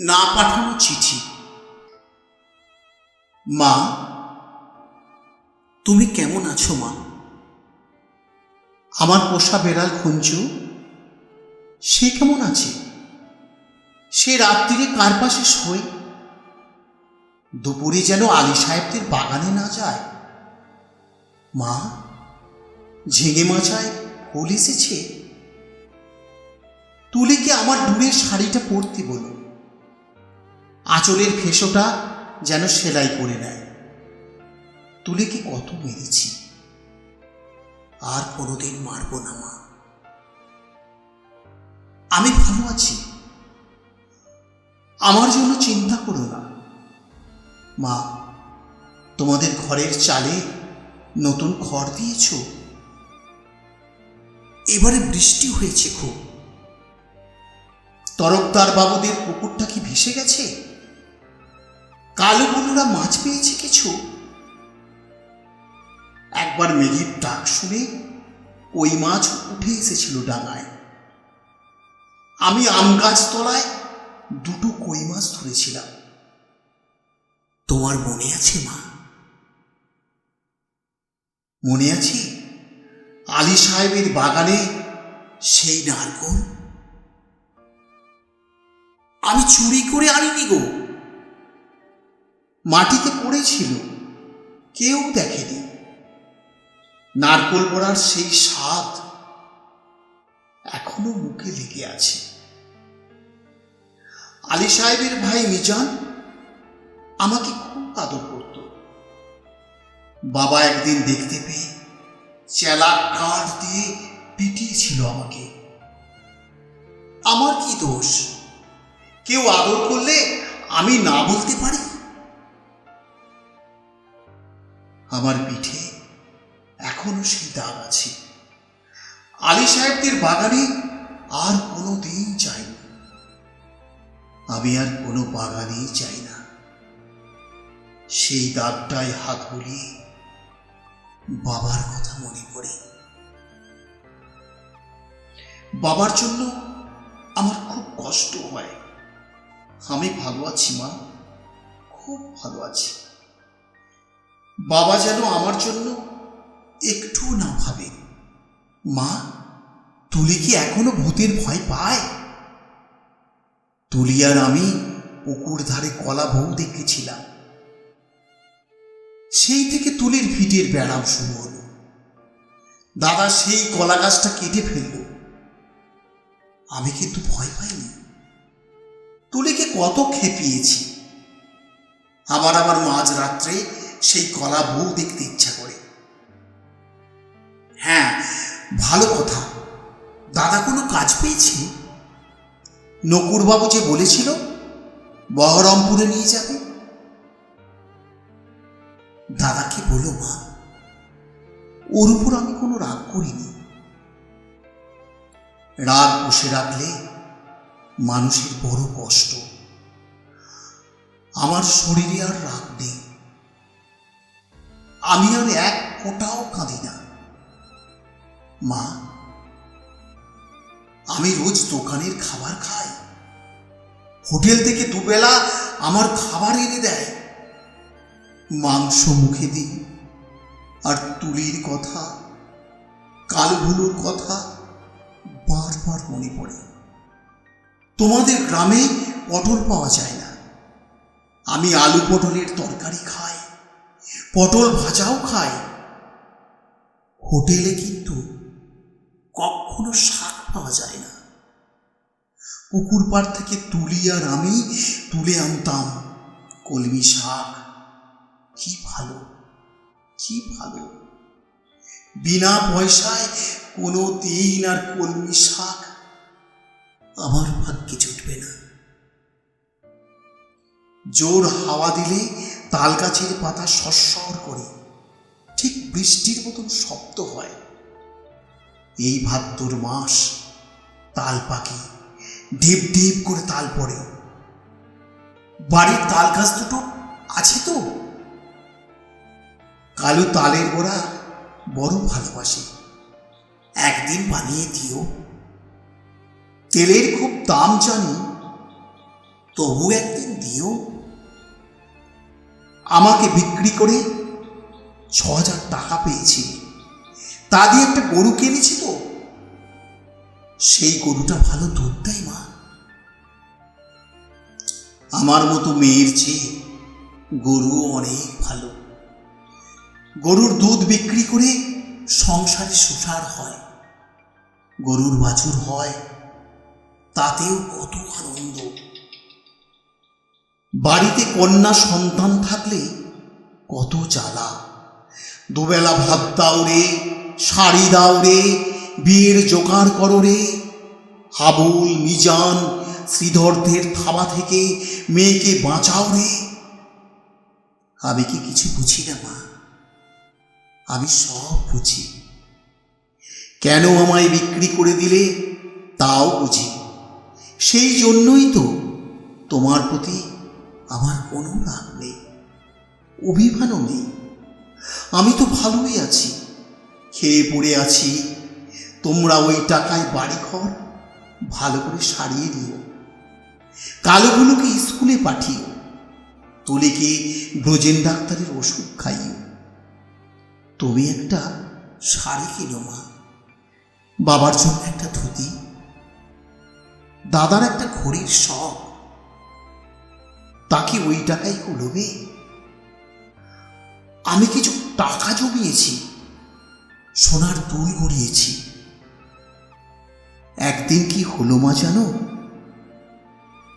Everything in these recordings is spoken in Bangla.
না পাঠানো চিঠি। মা, তুমি কেমন আছো মা? আমার পোষা বেড়াল খুঞ্চু সে কেমন আছে? সে রাত্রিরে কার পাশে শোয়? দুপুরে যেন আলী সাহেবদের বাগানে না যায়। মা, ঝিঙে মাচায় ফুল এসেছে? তুলিকে আমার দূরের শাড়িটা পরতে বলো? আঁচলের ফেসোটা যেন সেলাই করে নেয়। তুলিকে কত মেরেছি? আর কোনোদিন মারব না, মা। আমি ভালো আছি। আমার জন্য চিন্তা করো না। মা, তোমাদের ঘরের চালে নতুন খড় দিয়েছ? এবারে বৃষ্টি হয়েছে খুব। তরকদার বাবুদের পুকুরটা কি ভেসে গেছে? কালো বুনুরা মাছ পেয়েছে কিছু? একবার মেঘের ডাক শুনে ওই মাছ উঠে এসেছিল ডাঙায়। আমি আম গাছ তলায় দুটো কই মাছ ধরেছিলাম। তোমার মনে আছে মা? মনে আছে? আলী সাহেবের বাগানে সেই নারকল? আমি চুরি করে আনিনি গো। মাটিতে পড়েছিল, কেউ দেখেনি। নারকোল পড়ার সেই স্বাদ এখনও মুখে লেগে আছে। আলী সাহেবের ভাই মিজান আমাকে খুব আদর করত। বাবা একদিন দেখতে পেয়ে চেলা কাঠ দিয়ে পিটিয়েছিল আমাকে। আমার কি দোষ? কেউ আদর করলে আমি না বলতে পারি? আমার পিঠে। এখনও সেই দাগ আছে। আলী সাহেবদের বাগানে আর কোনো দিন যাইনি। আমি আর কোনো বাগানেই চাই না। সেই দাগটায় হাত বুলিয়ে বাবার কথা মনে পড়ে। বাবার জন্য আমার খুব কষ্ট হয়। আমি ভালো আছি, মা। খুব ভালো আছি। বাবা যেন আমার জন্য একটু না ভাবে। মা, তুলি কি এখনও ভূতের ভয় পায়? তুলি আর আমি পুকুর ধারে কলা বউ দেখেছিলাম। সেই থেকে তুলির ভিটের ব্যায়াম শুরু হলো। দাদা সেই কলা গাছটা কেটে ফেলল। আমি কিন্তু ভয় পাইনি। তুলিকে কত খেপিয়েছি। আবার আবার মাঝ রাত্রে সেই কলা বউ দেখতে ইচ্ছা করে। হ্যাঁ ভালো কথা। দাদা কোনো কাজ পেয়েছে? নকুরবাবু যে বলেছিল, বহরমপুরে নিয়ে যাবে। দাদাকে বলো মা, ওর উপর আমি কোনো রাগ করিনি। রাগ বসে রাখলে মানুষের বড় কষ্ট। আমার শরীরে আর রাগ নেই। আমি আর এক ফোঁটাও কাঁদি না। মা, আমি রোজ দোকানের খাবার খাই। হোটেল থেকে দুবেলা আমার খাবার এনে দেয়। মাংস মুখে দিই। আর তুলির কথা, কালভুলোর কথা বারবার মনে পড়ে। তোমাদের গ্রামে পটল পাওয়া যায় না। আমি আলু পটলের তরকারি খাই। পটল ভাজাও খাই হোটেলে কিন্তু কখনো শাক পাওয়া যায় না। পুকুর পাড় থেকে তুলি আর আমি তুলে আনতাম কলমি শাক। কি ভালো কি ভালো। বিনা পয়সায় কোনো দিন আর কলমি শাক আমার ভাগ্যে জুটবে না। জোর হাওয়া দিলে তাল গাছের পাতা সস্বর করে, ঠিক বৃষ্টির মতন শব্দ হয়। এই ভাদ্র মাস তাল পাখি ঢিপ ঢিপ করে তাল পড়ে। বাড়ির তাল গাছ দুটো আছে তো? কালো তালের গোড়া বড় ভালোবাসে। একদিন বানিয়ে দিও। তেলের খুব দাম জানি, তবু একদিন দিও। আমাকে বিক্রি করে ছ হাজার টাকা পেয়েছি। তা দিয়ে একটা গরু কিনেছি তো। সেই গরুটা ভালো দুধ দেয় মা। আমার মতো মেয়ের চেয়ে গরু অনেক ভালো। গরুর দুধ বিক্রি করে সংসারে সুসার হয়। গরুর বাছুর হয়, তাতেও কত আনন্দ। বাড়িতে কন্যা সন্তান থাকলে কত জ্বালা। দুবেলা ভাত দাও রে, শাড়ি দাও রে, বিয়ের জোগাড় করো রে। হাবুল, মিজান, শ্রীধরদের থাবা থেকে মেয়েকে বাঁচাও রে। আমি কি কিছু বুঝি না, মা? আমি সব বুঝি। কেন আমায় বিক্রি করে দিলে তাও বুঝি। সেই জন্যই তো তোমার প্রতি আমার কোনো রাগ নেই, অভিমানও নেই। আমি তো ভালোই আছি, খেয়ে পড়ে আছি। তোমরা ওই টাকায় বাড়ি ঘর ভালো করে সারিয়ে দিও কালোগুলোকে স্কুলে পাঠিও, তুলিকে ব্রজেন ডাক্তারের ওষুধ খাইও। তুমি একটা শাড়ি কিনো মা, বাবার জন্য একটা ধুতি, দাদার একটা ঘড়ির শখ। তাকে ওই টাকাই কুলবে আমি কিছু টাকা জমিয়েছি, সোনার দুল গড়িয়েছি। একদিন কি হলো মা জানো?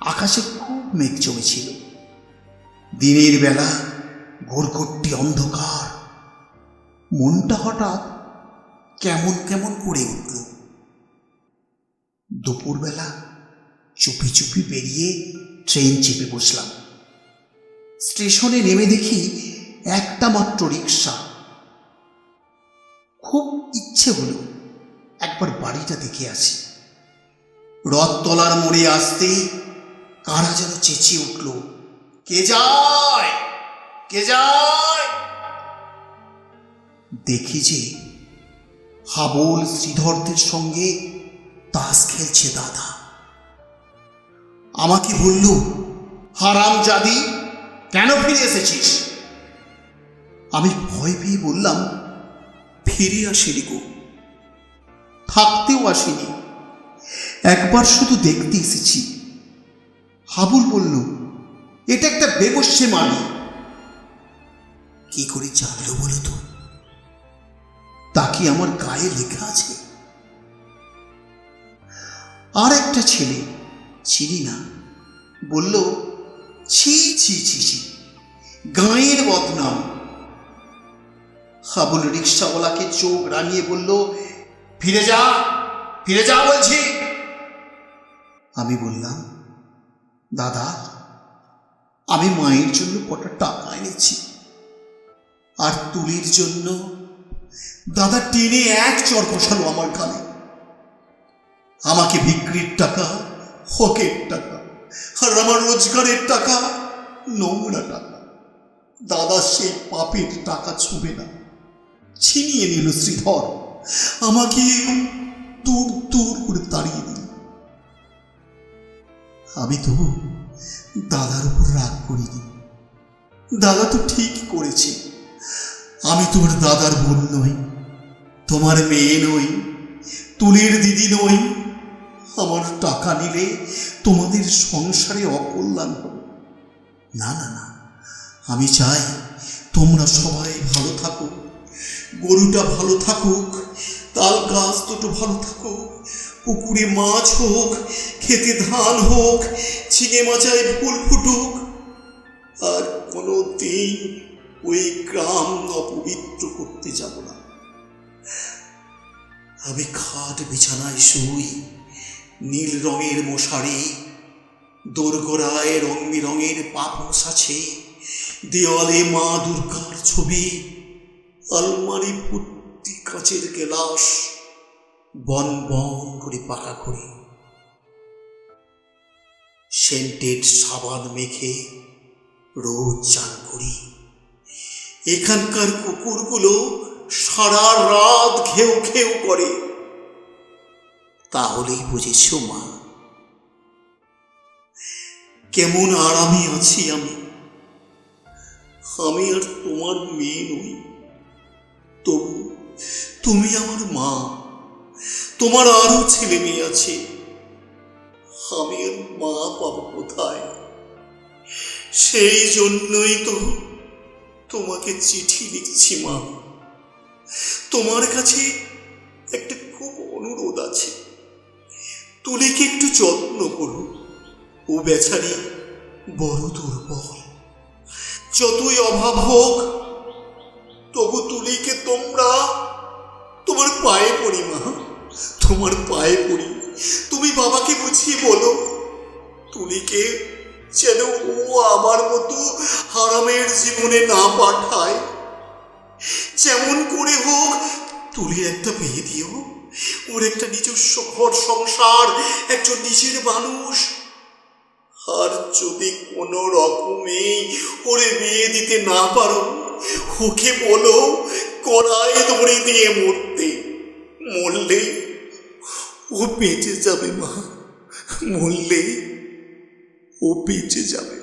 আকাশে খুব মেঘ জমেছিল। দিনের বেলা ঘোরঘোরটি অন্ধকার। মনটা হঠাৎ কেমন কেমন করে উঠল। দুপুরবেলা চুপি চুপি বেরিয়ে ট্রেন চেপে বসলাম। স্টেশনে নেমে দেখি একটা মাত্র রিক্সা খুব ইচ্ছে হলো একবার বাড়িটা দেখে আসি। রথতলার মোড়ে আসতে কারা যেন চেঁচিয়ে উঠল, কে যায়? কে যায়? দেখি যে হাবল শ্রীধরদের সঙ্গে তাস খেলছে দাদা। আমাকে বলল হারাম জাদি কেন ফিরে এসেছিস? আমি ভয় পেয়ে বললাম, ফিরে আসিনি গো। থাকতেও আসিনি। একবার শুধু দেখতে এসেছি। হাবুল বলল, এটা একটা বেবস্যে মানি কি করে জানলো বলো তো? তা কি আমার গায়ে লেখা আছে? আর একটা ছেলে, চিনি না। বলল ছি ছি ছি ছি। গাঁয়ের বদনাম। হাবুল রিক্সাওয়ালাকে চোখ রাঙিয়ে বলল, ফিরে যা ফিরে যা, বলছি। আমি বললাম, দাদা, আমি মায়ের জন্য কটা টাকা এনেছি। আর তুলির জন্য দাদা টেনে এক চর বসালো আমার কানে আমাকে বিক্রির টাকা, হকের টাকা আর আমার রোজগারের টাকা নোংরা টাকা। দাদা সেই পাপের টাকা ছুবে না। ছিনিয়ে নিল শ্রীধর। আমাকে দূর দূর করে তাড়িয়ে দিল। আমি তো দাদার উপর রাগ করিনি। দাদা তো ঠিক করেছে। আমি তোমার দাদার বোন নই, তোমার মেয়ে নই, তুলির দিদি নই আমার টাকা নিলে তোমাদের সংসারে অকল্যাণ হবে। না না না, আমি চাই তোমরা সবাই ভালো থাকো। গরুটা ভালো থাকুক, তাল গাছ দুটো ভালো থাকুক, পুকুরে মাছ হোক, খেতে ধান হোক ঝিঙে মাচায় ফুল ফুটুক। আর কোনো দিন ওই গ্রাম অপবিত্র করতে যাব না। আমি খাট বিছানায় শুই নীল রঙের মশারি, দোরগোড়ায় রং বেরঙের পাপস আছে। দেওয়ালে মা দুর্গার ছবি, আলমারি ভর্তি কাঁচের গেলাস বন বন করে পাকা করে সেন্টেড সাবান মেখে রোজ চান করি। এখানকার কুকুরগুলো সারা রাত ঘেউ ঘেউ করে। তাহলেই বুঝেছ মা কেমন আরামে আছি আমি? আমি আর তোমার মেয়ে নই। তবু তুমি আমার মা। তোমার আরও ছেলে মেয়ে আছে। আমি আর মা পাবো কোথায়? সেই জন্যই তো তোমাকে চিঠি লিখছি মা। তোমার কাছে তুলিকে একটু যত্ন করো ও বেচারি বড় দুর্বল। যতই অভাব হোক, তবু তুলিকে তোমরা তোমার পায়ে পড়ি, মা। তোমার পায়ে পড়ি। তুমি বাবাকে বুঝিয়ে বলো, তুলিকে যেন ও আমার মতো হারামের জীবনে না পাঠায়। যেমন করে হোক, তুলির একটা বিয়ে দিও। ওর একটা নিজস্ব ঘর সংসার, একজন নিজের মানুষ। আর যদি কোনো রকমে ওরে বিয়ে দিতে না পারো, ওকে বলো কড়াই দড়ি দিয়ে মরতে। মরলে ও বেঁচে যাবে মা, মরলে ও বেঁচে যাবে।